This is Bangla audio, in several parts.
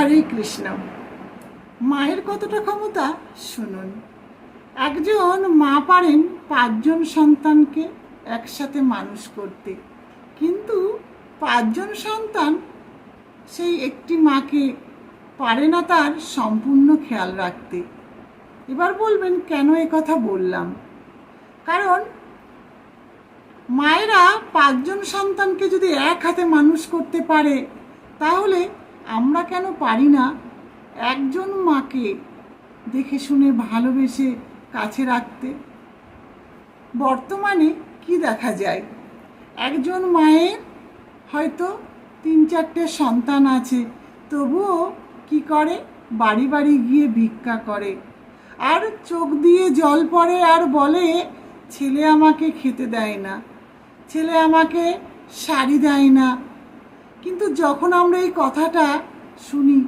হরে কৃষ্ণ। মায়ের কতটা ক্ষমতা? শুনুন। একজন মা পারেন পাঁচজন সন্তানকে একসাথে মানুষ করতে। কিন্তু পাঁচজন সন্তান সেই একটি মাকে পারে না তার সম্পূর্ণ খেয়াল রাখতে। এবার বলবেন, কেন এ কথা বললাম? কারণ মায়েরা পাঁচজন সন্তানকে যদি এক হাতে মানুষ করতে পারে, তাহলে আমরা কেন পারি না একজন মাকে দেখে শুনে ভালোবেসে কাছে রাখতে? বর্তমানে কি দেখা যায়? একজন মায়ের হয়তো তিন চারটে সন্তান আছে, তবুও কি করে? বাড়ি বাড়ি গিয়ে ভিক্ষা করে। আর চোখ দিয়ে জল পড়ে আর বলে, ছেলে আমাকে খেতে দেয় না। ছেলে আমাকে শাড়ি দেয় না। কিন্তু যখন আমরা এই কথাটা শুনি,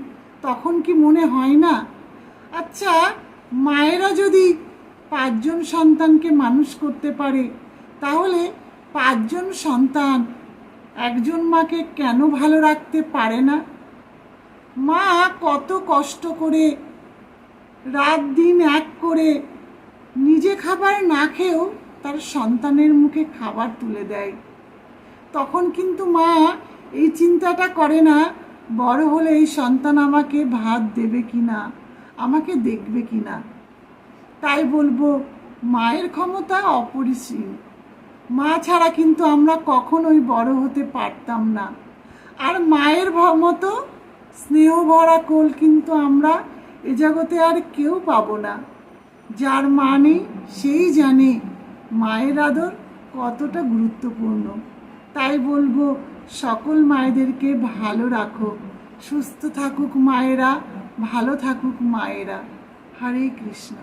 তখন কি মনে হয় না? আচ্ছা মায়েরা যদি পাঁচজন সন্তানকে মানুষ করতে পারে, তাহলে পাঁচজন সন্তান একজন মাকে কেন ভালো রাখতে পারে না? মা কত কষ্ট করে রাত দিন এক করে নিজে খাবার না খেয়েও তার সন্তানের মুখে খাবার তুলে দেয়। তখন কিন্তু মা এই চিন্তাটা করে না, বড় হলে এই সন্তান আমাকে ভাত দেবে কি না আমাকে দেখবে কি না তাই বলব, মায়ের ক্ষমতা অপরিসীম। মা ছাড়া কিন্তু আমরা কখনোই বড় হতে পারতাম না। আর মায়ের মতো স্নেহ ভরা কোল কিন্তু আমরা এ জগতে আর কেউ পাবো না। যার মা নেই সেই জানে মায়ের আদর কতটা গুরুত্বপূর্ণ। তাই বলব সকল মায়েদেরকে ভালো রাখো। সুস্থ থাকুক মায়েরা ভালো থাকুক মায়েরা। হরে কৃষ্ণ।